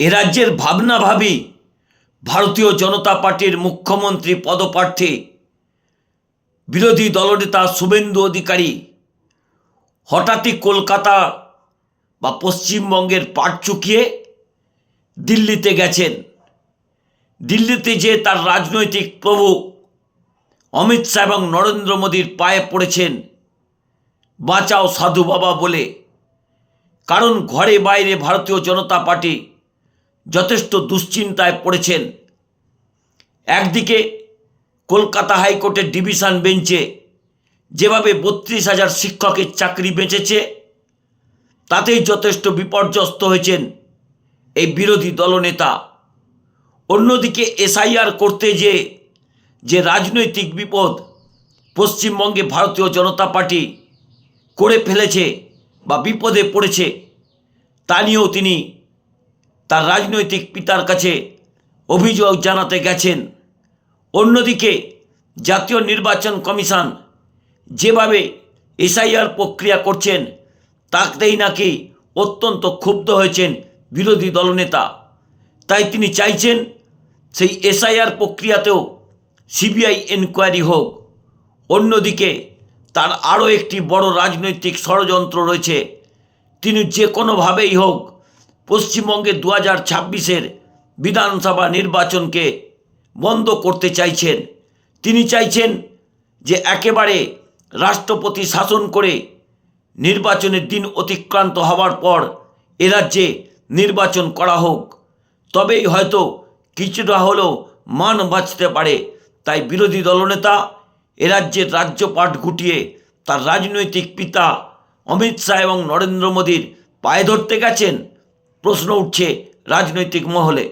এ রাজ্যের ভাবনা ভাবি ভারতীয় জনতা পার্টির মুখ্যমন্ত্রী পদপ্রার্থী, বিরোধী দলনেতা শুভেন্দু অধিকারী, হঠাৎই কলকাতা বা পশ্চিমবঙ্গের পাট চুকিয়ে দিল্লিতে গেছেন। দিল্লিতে যে তার রাজনৈতিক প্রভু অমিত শাহ এবং নরেন্দ্র মোদীর পায়ে পড়েছেন, বাঁচাও সাধু বাবা বলে। কারণ ঘরে বাইরে ভারতীয় জনতা পার্টি যথেষ্ট দুশ্চিন্তায় পড়েছেন। একদিকে কলকাতা হাইকোর্টের ডিভিশন বেঞ্চে যেভাবে বত্রিশ হাজার শিক্ষকের চাকরি বেঁচেছে, তাতেই যথেষ্ট বিপর্যস্ত হয়েছেন এই বিরোধী দলনেতা। অন্যদিকে এসআইআর করতে যে যে রাজনৈতিক বিপদ পশ্চিমবঙ্গে ভারতীয় জনতা পার্টি করে ফেলেছে বা বিপদে পড়েছে, তা নিয়েও তিনি তার রাজনৈতিক পিতার কাছে অভিযোগ জানাতে গেছেন। অন্যদিকে জাতীয় নির্বাচন কমিশন যেভাবে এসআইআর প্রক্রিয়া করছেন, তাতেই নাকি অত্যন্ত ক্ষুব্ধ হয়েছেন বিরোধী দলনেতা। তাই তিনি চাইছেন সেই এসআইআর প্রক্রিয়াতেও সিবিআই এনকোয়ারি হোক। অন্যদিকে তার আরও একটি বড় রাজনৈতিক ষড়যন্ত্র রয়েছে। তিনি যে কোনোভাবেই হোক পশ্চিমবঙ্গে দু হাজার ছাব্বিশের বিধানসভা নির্বাচনকে বন্ধ করতে চাইছেন। তিনি চাইছেন যে একেবারে রাষ্ট্রপতি শাসন করে নির্বাচনের দিন অতিক্রান্ত হওয়ার পর এ রাজ্যে নির্বাচন করা হোক। তবেই হয়তো কিছুটা হলেও মান বাঁচতে পারে। তাই বিরোধী দলনেতা এ রাজ্যের রাজ্যপাট গুটিয়ে তার রাজনৈতিক পিতা অমিত শাহ এবং নরেন্দ্র মোদীর পায়ে ধরতে গেছেন। প্রশ্ন উঠছে রাজনৈতিক মহলে।